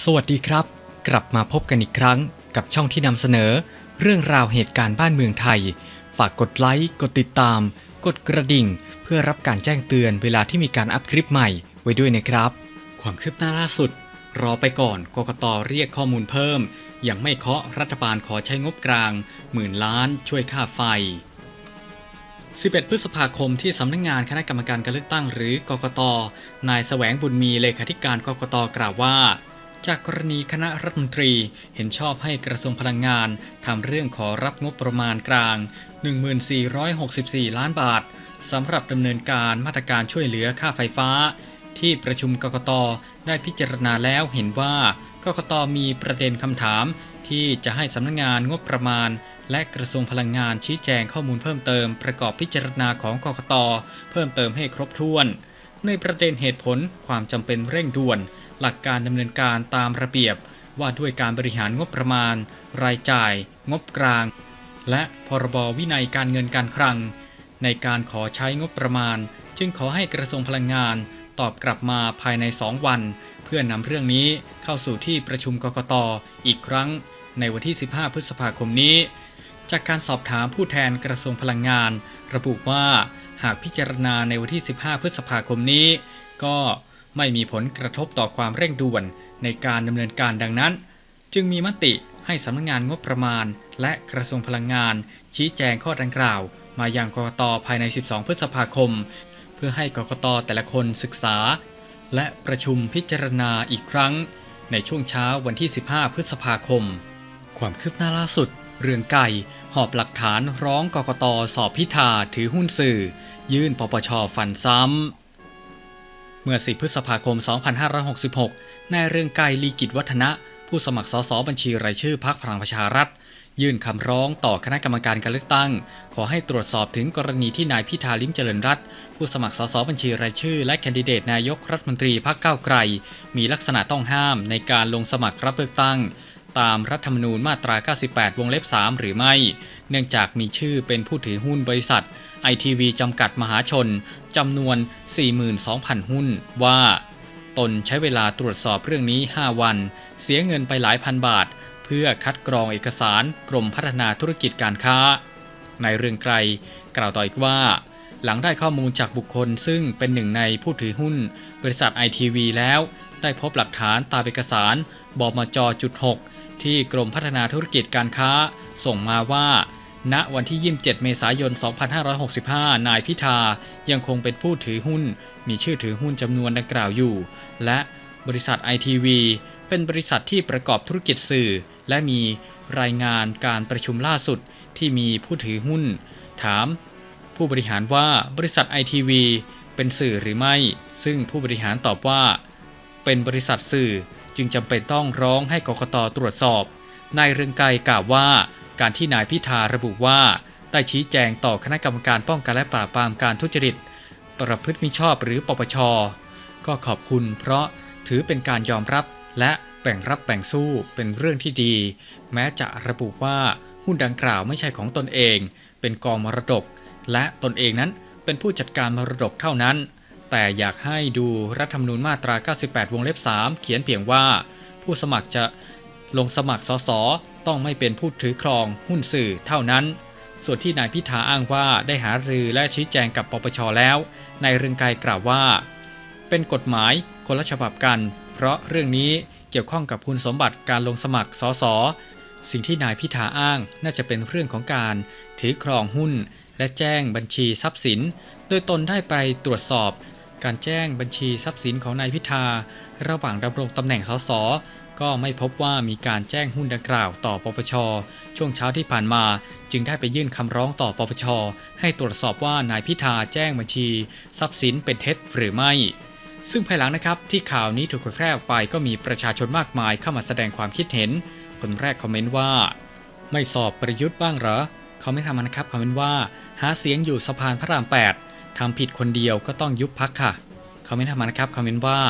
สวัสดีครับ กลับมาพบกันอีกครั้งกับช่องที่นำเสนอ เรื่องราวเหตุการณ์บ้านเมืองไทย ฝากกดไลค์ กดติดตาม กดกระดิ่ง เพื่อรับการแจ้งเตือนเวลาที่มีการอัพคลิปใหม่ไว้ด้วยนะครับ ความคืบหน้าล่าสุด รอไปก่อนกกตเรียกข้อมูลเพิ่ม ยังไม่เคาะรัฐบาลขอใช้งบกลาง หมื่นล้านช่วยค่าไฟ 11 พฤษภาคมที่สำนักงงานคณะกรรมการการเลือกตั้งหรือกกตนายแสวงบุญมีเลขาธิการกกตกล่าวว่า จากกรณีคณะรัฐมนตรีเห็นชอบให้กระทรวงพลังงานทำเรื่องขอรับงบประมาณกลาง 1464 ล้านบาทสำหรับดำเนินการมาตรการช่วยเหลือค่าไฟฟ้า ที่ประชุมกกตได้พิจารณาแล้วเห็นว่ากกตมีประเด็นคำถาม ที่จะให้สำนักงานงบประมาณ และกระทรวงพลังงานชี้แจงข้อมูลเพิ่มเติมประกอบพิจารณาของกกตเพิ่มเติมให้ครบถ้วน ในประเด็นเหตุผลความจำเป็นเร่งด่วน หลักการดำเนินการตามระเบียบว่าด้วยการบริหารงบประมาณ รายจ่าย งบกลาง และพรบวินัยการเงินการคลัง ในการขอใช้งบประมาณ จึงขอให้กระทรวงพลังงาน ตอบกลับมาภายใน 2 วัน เพื่อนำเรื่องนี้เข้าสู่ที่ประชุมกกตอีกครั้ง ในวันที่ 15 พฤษภาคมนี้ จากการสอบถามผู้แทนกระทรวงพลังงาน ระบุว่าหากพิจารณาในวันที่ 15 พฤษภาคมนี้ ก็ ไม่มีผลกระทบต่อความเร่งด่วนในการดำเนินการดังนั้น จึงมีมติให้สำนักงานงบประมาณ และกระทรวงพลังงาน ชี้แจงข้อดังกล่าว มายังกกตภายใน 12 พฤษภาคม เพื่อให้กกตแต่ละคนศึกษา และประชุมพิจารณาอีกครั้ง ในช่วงเช้าวันที่ 15 พฤษภาคม ความคืบหน้าล่าสุด เรื่องไก่ หอบหลักฐานร้องกกตสอบพิธาถือหุ้นสื่อ ยื่นปปชฟันซ้ำ เมื่อ 10 พฤษภาคม 2566 นายเรืองไกรลีกิจวัฒนะ ผู้สมัครสสบัญชีรายชื่อพรรคพลังประชารัฐ ยื่นคำร้องต่อคณะกรรมการการเลือกตั้ง ขอให้ตรวจสอบถึงกรณีที่นายพิธาลิมเจริญรัตน์ผู้สมัครสสบัญชีรายชื่อ และแคนดิเดตนายกรัฐมนตรีพรรคก้าวไกล มีลักษณะต้องห้ามในการลงสมัครรับเลือกตั้ง ตามรัฐธรรมนูญมาตรา 98 วงเล็บ 3 หรือไม่ เนื่องจากมีชื่อเป็นผู้ถือหุ้นบริษัทไอทีวีจำกัดมหาชนจำนวน 42,000 หุ้นว่า ตนใช้เวลาตรวจสอบเรื่องนี้ 5 วัน เสียเงินไปหลายพันบาท เพื่อคัดกรองเอกสารกรมพัฒนาธุรกิจการค้า ในเรื่องไกรกล่าวต่ออีกว่า หลังได้ข้อมูลจากบุคคลซึ่งเป็นหนึ่งในผู้ถือหุ้น บริษัทไอทีวีแล้ว ได้พบหลักฐานตามเอกสารบมจจุด6 ที่กรมพัฒนาธุรกิจการค้า ส่งมาว่า ณวันที่ 27 เมษายน 2565 นายพิธายังคงเป็นผู้ถือหุ้น มีชื่อถือหุ้นจำนวนดังกล่าวอยู่ และบริษัทไอทีวีเป็นบริษัทที่ประกอบธุรกิจสื่อ และมีรายงานการประชุมล่าสุดที่มีผู้ถือหุ้น ถาม ผู้บริหารว่าบริษัทไอทีวีเป็นสื่อหรือไม่ ซึ่งผู้บริหารตอบว่า เป็นบริษัทสื่อ จึงจำเป็นต้องร้องให้กกตตรวจสอบนายเรืองไกรกล่าวว่า การที่นายพิธาระบุว่า ได้ชี้แจงต่อคณะกรรมการป้องกันและปราบปรามการทุจริต ประพฤติมิชอบหรือปปช ก็ขอบคุณเพราะถือเป็นการยอมรับและแบ่งรับแบ่งสู้เป็นเรื่องที่ดี แม้จะระบุว่าหุ้นดังกล่าวไม่ใช่ของตนเอง เป็นกองมรดก และตนเองนั้นเป็นผู้จัดการมรดกเท่านั้น แต่อยากให้ดูรัฐธรรมนูญมาตรา 98 วงเล็บ 3 เขียนเพียงว่า ผู้สมัครจะลงสมัครสสต้องไม่เป็นผู้ถือครองหุ้นสื่อเท่านั้น ส่วนที่นายพิธาอ้างว่าได้หารือและชี้แจงกับปปชแล้วนายเรืองไกรกล่าวว่า เป็นกฎหมายคนละฉบับกัน เพราะเรื่องนี้เกี่ยวข้องกับคุณสมบัติการลงสมัครสสสิ่งที่นายพิธาอ้างน่าจะเป็นเรื่องของการถือครองหุ้น และแจ้งบัญชีทรัพย์สิน โดยตนได้ไปตรวจสอบ การแจ้งบัญชีทรัพย์สินของนายพิธา ระหว่างดำรงตำแหน่งสสก็ไม่พบว่ามีการแจ้งหุ้นดังกล่าวต่อปปช ช่วงเช้าที่ผ่านมา จึงได้ไปยื่นคำร้องต่อปปช ให้ตรวจสอบว่านายพิธาแจ้งบัญชี ทรัพย์สินเป็นเท็จหรือไม่ ซึ่งภายหลังนะครับที่ข่าวนี้ถูกเผยแพร่ออกไปก็มีประชาชนมากมายเข้ามาแสดงความคิดเห็น คนแรกคอมเมนต์ว่า ไม่สอบประยุทธ์บ้างเหรอเขาไม่ทำนะครับคอมเมนต์ว่า หาเสียงอยู่สะพานพระราม 8 ทำผิดคนเดียวก็ต้องยุบพักค่ะเขาไม่ทำนะครับคอมเมนต์ว่า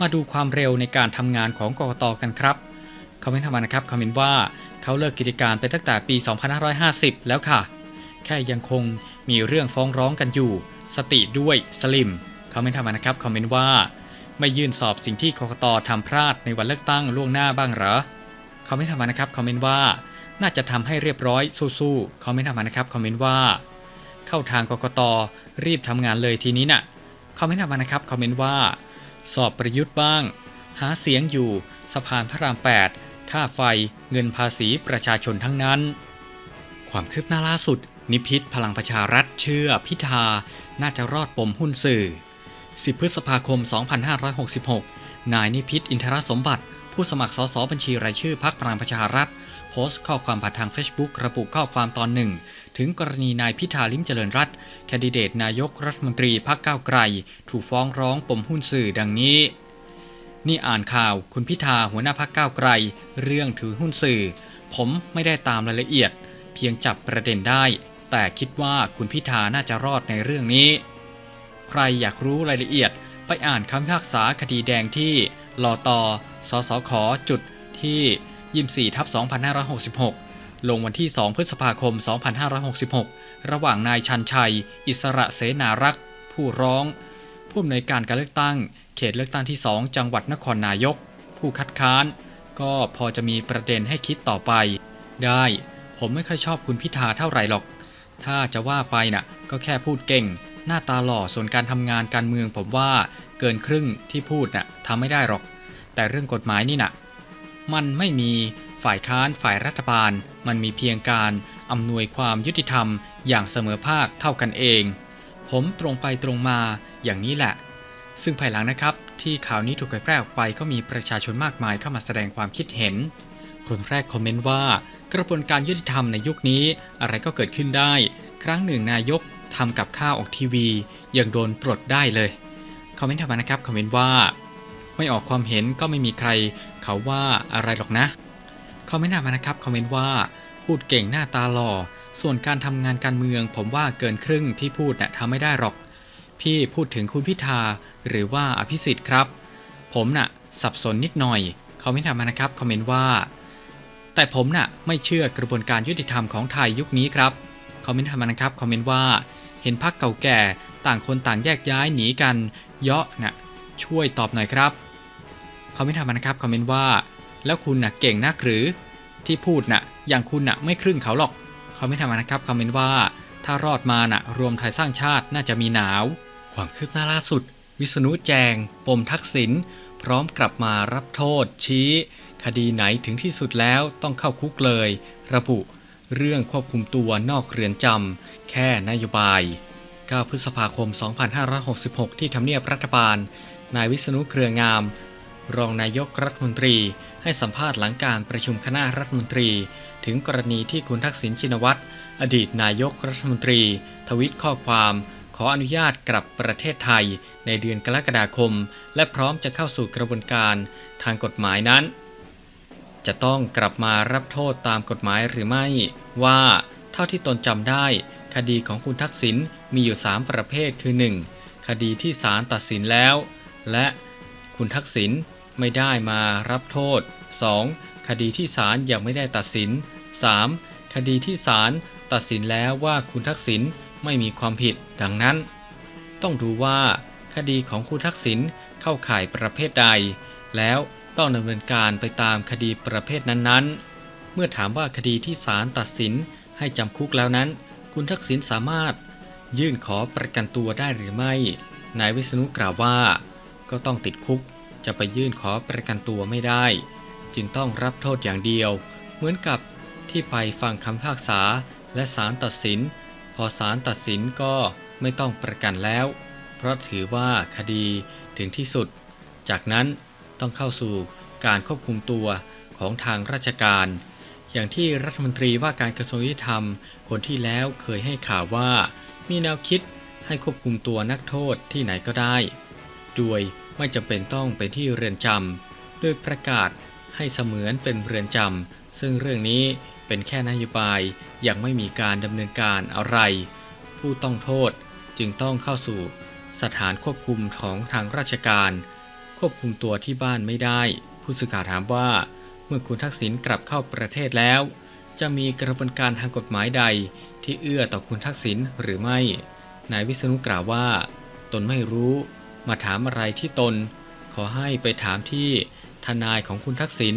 มาดูความเร็วในการทำงานของกกตกันครับเขาไม่ทำนะครับคอมเมนต์ว่าเขาเลิกกิจการไปตั้งแต่ปี 2550 แล้วค่ะ แค่ยังคงมีเรื่องฟ้องร้องกันอยู่ สติด้วยสลิมเขาไม่ทำนะครับคอมเมนต์ว่า ไม่ยื่นสอบสิ่งที่กกตทำพลาดในวันเลือกตั้งล่วงหน้าบ้างเหรอคอมเมนต์ทำมานะครับคอมเมนต์ว่าน่าจะทำให้เรียบร้อยสู้ๆคอมเมนต์ทำมานะครับคอมเมนต์ว่า เข้าทางกกตรีบทำงานเลยทีนี้น่ะคอมเมนต์มานะครับคอมเมนต์ว่า สอบประยุทธ์บ้าง หาเสียงอยู่สะพานพระราม 8 ค่าไฟ เงินภาษีประชาชนทั้งนั้น ความคืบหน้าล่าสุด นิพิษพลังประชารัฐเชื่อพิธา น่าจะรอดปมหุ้นสื่อ 10 พฤษภาคม 2566 นายนิพิษอินทรสมบัติ ผู้สมัครสสบัญชีรายชื่อพักพลังประชารัฐโพสต์ข้อความผ่านทาง Facebook ระบุข้อความตอนหนึ่ง ถึงกรณีนายพิธาลิมเจริญรัตน์แคนดิเดตนายกรัฐมนตรีพักก้าวไกล ถูกฟ้องร้องปมหุ้นสื่อดังนี้ นี่อ่านข่าวคุณพิธาหัวหน้าพักก้าวไกล เรื่องถือหุ้นสื่อ ผมไม่ได้ตามรายละเอียด เพียงจับประเด็นได้ แต่คิดว่าคุณพิธาน่าจะรอดในเรื่องนี้ ใครอยากรู้รายละเอียดไปอ่านคำพิพากษาคดีแดงที่ลอตอสสขจุดที่ 24ทับ2566 ลงวันที่ 2 พฤษภาคม 2566 ระหว่างนายชันชัย อิสระเสนารักษ์ ผู้ร้อง ผู้อำนวยการการเลือกตั้ง เขตเลือกตั้งที่ 2 จังหวัดนครนายก ผู้คัดค้าน ก็พอจะมีประเด็นให้คิดต่อไป ได้ ผมไม่ค่อยชอบคุณพิธาเท่าไหร่หรอก ถ้าจะว่าไปน่ะ ก็แค่พูดเก่ง หน้าตาหล่อส่วนการทำงานการเมืองผมว่าเกินครึ่งที่พูดน่ะทำไม่ได้หรอก แต่เรื่องกฎหมายนี่น่ะ มันไม่มี ฝ่ายค้านฝ่ายรัฐบาล มันมีเพียงการอำนวยความยุติธรรมอย่างเสมอภาคเท่ากันเอง ผมตรงไปตรงมาอย่างนี้แหละ ซึ่งภายหลังนะครับ ที่ข่าวนี้ถูกเผยแพร่ออกไปก็มีประชาชนมากมายเข้ามาแสดงความคิดเห็น คนแรกคอมเมนต์ว่า กระบวนการยุติธรรมในยุคนี้อะไรก็เกิดขึ้นได้ ครั้งหนึ่งนายกทำกับข้าวออกทีวี ยังโดนปลดได้เลยคอมเมนต์ทำมานะครับคอมเมนต์ว่า ไม่ออกความเห็นก็ไม่มีใครเขาว่าอะไรหรอกนะ คอมเมนต์มานะครับคอมเมนต์ว่าพูดเก่งหน้าตาหล่อ ส่วนการทำงานการเมือง ผมว่าเกินครึ่งที่พูดน่ะทำไม่ได้หรอก พี่พูดถึงคุณพิธาหรือว่าอภิสิทธิ์ครับ ผมน่ะสับสนนิดหน่อยคอมเมนต์มานะครับคอมเมนต์ว่า แต่ผมน่ะไม่เชื่อกระบวนการยุติธรรมของไทยยุคนี้ครับคอมเมนต์มานะครับคอมเมนต์ว่าเห็นพักเก่าแก่ต่างคนต่างแยกย้ายหนีกัน เยาะน่ะช่วยตอบหน่อยครับคอมเมนต์มานะครับคอมเมนต์ว่า แล้วคุณน่ะเก่งนักหรือ ที่พูดน่ะ อย่างคุณน่ะไม่ครึ่งเขาหรอกคอมเมนต์มานะครับคอมเมนต์ว่า ถ้ารอดมาน่ะ รวมไทยสร้างชาติน่าจะมีหนาว ความคืบหน้าล่าสุด วิษณุแจง ปมทักษิณพร้อมกลับมารับโทษ ชี้ คดีไหนถึงที่สุดแล้วต้องเข้าคุกเลย ระบุ เรื่องควบคุมตัวนอกเรือนจำแค่นโยบาย 9 พฤษภาคม 2566 ที่ทำเนียบรัฐบาล นายวิษณุเครืองาม รองนายกรัฐมนตรีให้สัมภาษณ์หลังการประชุมคณะรัฐมนตรี ถึงกรณีที่คุณทักษิณชินวัตรอดีตนายกรัฐมนตรี ทวิตข้อความ ขออนุญาตกลับประเทศไทย ในเดือนกรกฎาคม และพร้อมจะเข้าสู่กระบวนการทางกฎหมายนั้น จะต้องกลับมารับโทษตามกฎหมายหรือไม่ ว่าเท่าที่ตนจำได้ คดีของคุณทักษิณมีอยู่ 3 ประเภทคือ 1. คดีที่ศาลตัดสินแล้ว และคุณทักษิณ ไม่ได้มารับโทษ 2. คดีที่ศาลยังไม่ได้ตัดสิน 3. คดีที่ศาลตัดสินแล้วว่าคุณทักษิณไม่มีความผิดดังนั้น ต้องดูว่าคดีของคุณทักษิณเข้าข่ายประเภทใด แล้วต้องดำเนินการไปตามคดีประเภทนั้นๆ เมื่อถามว่าคดีที่ศาลตัดสินให้จำคุกแล้วนั้น คุณทักษิณสามารถ ยื่นขอประกันตัวได้หรือไม่ นายวิษณุกล่าวว่า ก็ต้องติดคุก จะไปยื่นขอประกันตัวไม่ได้ จึงต้องรับโทษอย่างเดียว เหมือนกับที่ไปฟังคำพากษาและศาลตัดสิน พอศาลตัดสินก็ไม่ต้องประกันแล้ว เพราะถือว่าคดีถึงที่สุด จากนั้นต้องเข้าสู่การควบคุมตัวของทางราชการ อย่างที่รัฐมนตรีว่าการกระทรวงยุติธรรม คนที่แล้วเคยให้ข่าวว่า มีแนวคิดให้ควบคุมตัวนักโทษที่ไหนก็ได้ โดย ไม่จำเป็นต้องไปที่เรือนจำโดยประกาศให้เสมือนเป็นเรือนจำซึ่งเรื่องนี้เป็นแค่นโยบายยังไม่มีการดำเนินการอะไร ผู้ต้องโทษจึงต้องเข้าสู่สถานควบคุมของทางราชการ ควบคุมตัวที่บ้านไม่ได้ ผู้สื่อข่าวถามว่า เมื่อคุณทักษิณกลับเข้าประเทศแล้ว จะมีกระบวนการทางกฎหมายใด ที่เอื้อต่อคุณทักษิณหรือไม่ นายวิษณุกล่าวว่า ตนไม่รู้ มาถามอะไรที่ตน ขอให้ไปถามที่ทนายของคุณทักษิณ